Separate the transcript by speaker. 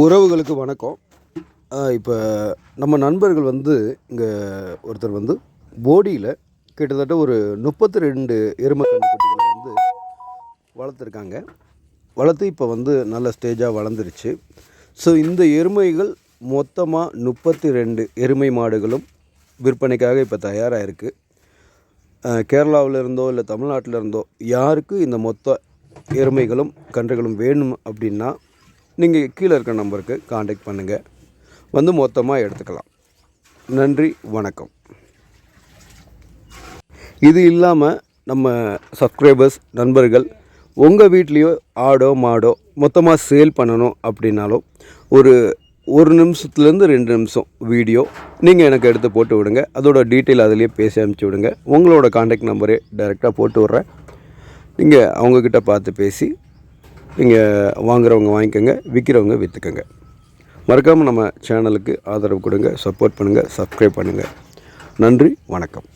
Speaker 1: உறவுகளுக்கு வணக்கம். இப்போ நம்ம நண்பர்கள் வந்து இங்கே ஒருத்தர் வந்து போடியில் கிட்டத்தட்ட ஒரு முப்பத்தி ரெண்டு எருமை கன்றுக்குட்டிகளை வந்து வளர்த்துருக்காங்க. வளர்த்து இப்போ வந்து நல்ல ஸ்டேஜாக வளர்ந்துருச்சு. ஸோ இந்த எருமைகள் மொத்தமாக முப்பத்தி ரெண்டு எருமை மாடுகளும் விற்பனைக்காக இப்போ தயாராக இருக்குது கேரளாவில் இருந்தோ இல்லை தமிழ்நாட்டில் இருந்தோ யாருக்கு இந்த மொத்த எருமைகளும் கன்றுகளும் வேணும் அப்படின்னா நீங்கள் கீழே இருக்கிற நம்பருக்கு காண்டாக்ட் பண்ணுங்கள் வந்து மொத்தமாக எடுத்துக்கலாம். நன்றி வணக்கம். இது இல்லாமல் நம்ம சப்ஸ்கிரைபர்ஸ் நண்பர்கள் உங்கள் வீட்லேயோ ஆடோ மாடோ மொத்தமாக சேல் பண்ணணும் அப்படின்னாலும் ஒரு ஒரு நிமிஷத்துலேருந்து ரெண்டு நிமிஷம் வீடியோ நீங்கள் எனக்கு எடுத்து போட்டு விடுங்க. அதோட டீட்டெயில் அதிலேயே பேசி அனுப்பிச்சி விடுங்க. உங்களோட காண்டாக்ட் நம்பரே டைரெக்டாக போட்டு விட்றேன். நீங்கள் அவங்கக்கிட்ட பார்த்து பேசி நீங்கள் வாங்குறவங்க வாங்கிக்கோங்க விற்கிறவங்க விற்றுக்கோங்க மறக்காமல் நம்ம சேனலுக்கு ஆதரவு கொடுங்க சப்போர்ட் பண்ணுங்கள் சப்ஸ்கிரைப் பண்ணுங்கள் நன்றி வணக்கம்.